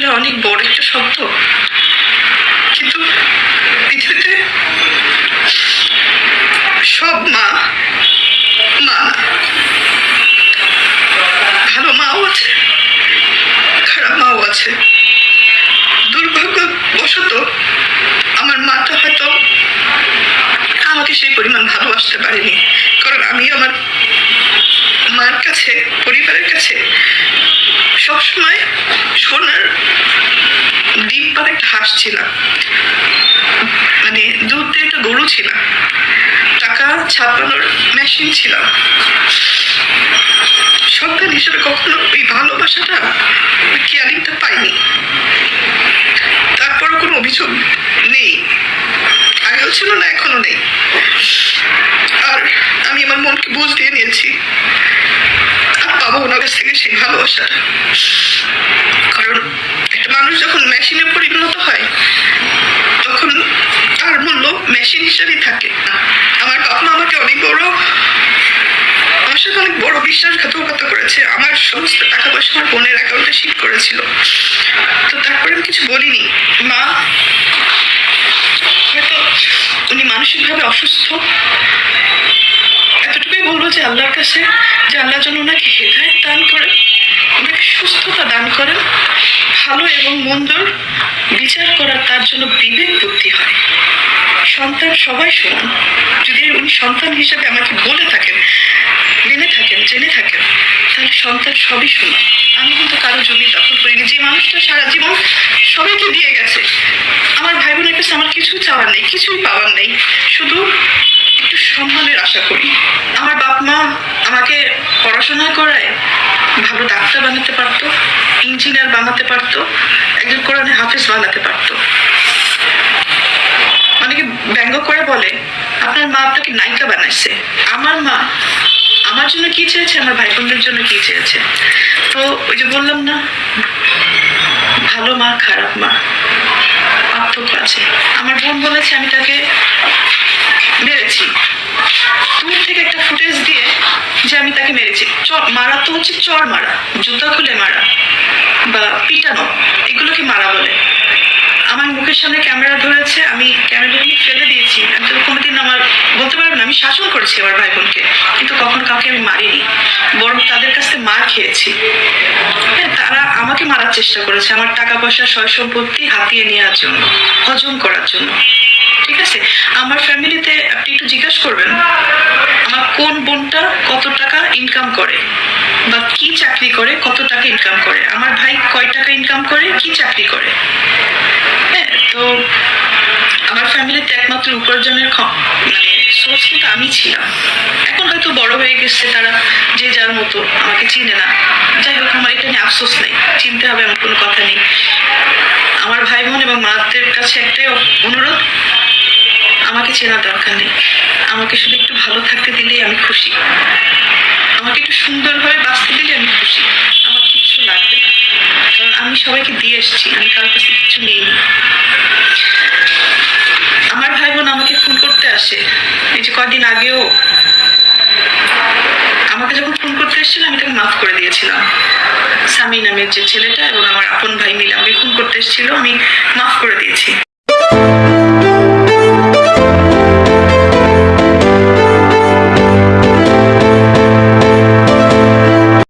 আসলে অনেক বড় একটা শব্দ। কিন্তু পৃথিবীতে সব মা মা, ভালো মাও আছে, খারাপ মাও আছে। দুর্ভাগ্যবশত আমার মাটা হয়তো আমাকে সেই পরিমাণ ভালোবাসতে পারেনি। কারণ আমি আমার মার কাছে, পরিবারের কাছে সবসময় সোনার ডিম পার একটা হাঁস ছিলাম মানে দুধ দিয়ে একটা গরু ছিলাম টাকা ছাপানোর মেশিন ছিলাম সন্তান হিসেবে কখনো এই ভালোবাসাটা কেয়ারিংটা পাইনি। তারপরও কোনো অভিযোগ নেই। আগেও ছিল না, এখনও নেই। আর আমি আমার মনকে বুঝ দিয়ে নিয়েছি। ওনার কাছ থেকে সেই ভালোবাসাটা কারণ একটা মানুষ যখন মেশিনে পরিণত হয়, তখন তার মূল্য মেশিন হিসেবেই থাকে। আমার মা আমাকে অনেক বড়, আমার অনেক বড় বিশ্বাসঘাতকতা করেছে। আমার সমস্ত টাকা পয়সা আমার বোনের অ্যাকাউন্টে শিফট করেছিল। তো তারপরে আমি কিছু বলিনি। মা, হয়তো উনি মানসিকভাবে অসুস্থ। বলব যে আল্লাহর কাছে, যে আল্লাহ যেন ওনাকে হেদায়ত দান করেন ওনাকে সুস্থতা দান করেন, ভালো এবং মন্দর বিচার করার তার জন্য বিবেক বুদ্ধি হয়। সন্তান সবাই সমান। যদি উনি সন্তান হিসেবে আমাকে বলে থাকেন, মেনে থাকেন, জেনে থাকেন, তাহলে সন্তান সবই সমান। আমি কিন্তু কারও জমি দখল করিনি। যে মানুষটা সারা জীবন সবাইকে দিয়ে গেছে, আমার ভাই বোনের কাছে আমার কিছু চাওয়ার নেই, কিছুই পাওয়ার নেই। শুধু সম্মানের আশা করি। আমার বাপ মা আমাকে পড়াশোনা করায় ভালো ডাক্তার বানাতে পারতো, ইঞ্জিনিয়ার বানাতে পারতো, একজন কোরআনে হাফেজ বানাতে পারতো। অনেকে ব্যঙ্গ করে বলে, আপনার মা আপনাকে নায়িকা বানাইছে। আমার মা আমার জন্য কি চেয়েছে? আমার ভাই বোনদের জন্য কি চেয়েছে? তো ওই যে বললাম না, ভালো মা, খারাপ মা, পার্থক্য আছে। আমার বোন বলেছে, আমি তাকে মেরেছি। দূর থেকে একটা ফুটেজ দিয়ে যে আমি তাকে মেরেছি। মারা তো হচ্ছে চর মারা, জুতা খুলে মারা, বা পিটানো, এগুলোকে মারা বলে। আমার মুখের সামনে ক্যামেরা ধরেছে, আমি ক্যামেরাটা নিয়ে ফেলে দিয়েছি। আমি তো কোনোদিন আমার, বলতে পারব না, আমি শাসন করেছি আমার ভাই বোনকে কিন্তু কখনো কাউকে আমি মারিনি। বরং তাদের কাছ মার খেয়েছি। হ্যাঁ তারা আমাকে মারার চেষ্টা করেছে, আমার টাকা পয়সা সয় সম্পত্তি হাতিয়ে নেওয়ার জন্য, হজম করার জন্য। আছে। আমার ফ্যামিলিতে আপনি একটু জিজ্ঞাসা করবেন, আমার কোন বোনটা কত টাকা ইনকাম করে বা কি চাকরি করে, কত টাকা ইনকাম করে? আমার ভাই কয় টাকা ইনকাম করে, কি চাকরি করে? হ্যাঁ তো আমার ফ্যামিলিতে একমাত্র উপার্জনের মানে সোর্স কিন্তু আমি ছিলাম। এখন হয়তো বড় হয়ে গেছে, তারা যে যার মতো আমাকে চিনে না। যাই হোক, আমার এটা নিয়ে আফসোস নেই, চিনতে হবে, এমন কোনো কথা নেই। আমার ভাই বোন এবং মাদের কাছে একটাই অনুরোধ আমাকে চেনার দরকার নেই। আমাকে শুধু একটু ভালো থাকতে দিলেই আমি খুশি। আমাকে একটু সুন্দরভাবে বাঁচতে দিলে আমি খুশি। আমার কিচ্ছু লাগবে না। কারণ আমি সবাইকে দিয়ে এসেছি। আমি কারোর কাছে কিছু নেইনি আমার ভাই বোন আমাকে ফোন করতে আসে। এই যে কদিন আগেও আমাকে যখন ফোন করতে এসেছিল, আমি তাকে মাফ করে দিয়েছিলাম। সামি নামের যে ছেলেটা এবং আমার আপন ভাই মিলে আমাকে ফোন করতে এসেছিল, আমি মাফ করে দিয়েছি।